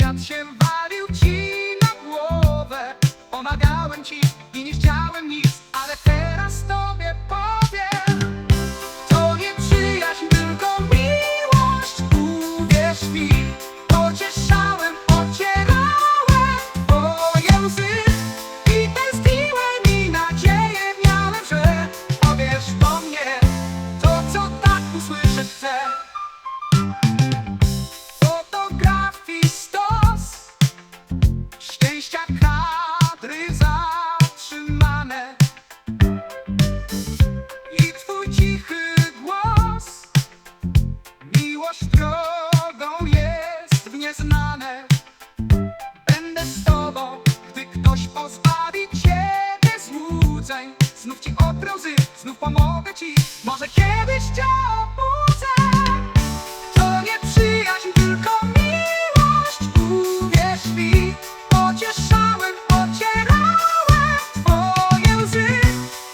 świat się znów ci obrozy Znów pomogę ci, może kiedyś cię obudzę To nie przyjaźń, tylko miłość. Uwierz mi, pocieszałem, ocierałem twoje łzy.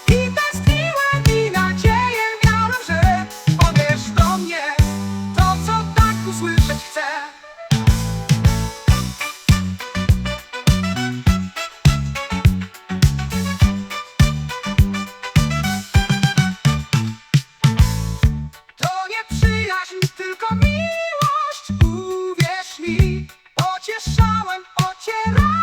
I tęskniłem i nadzieję miałem, że powiesz do mnie To, co tak usłyszeć chcę. myślałem o.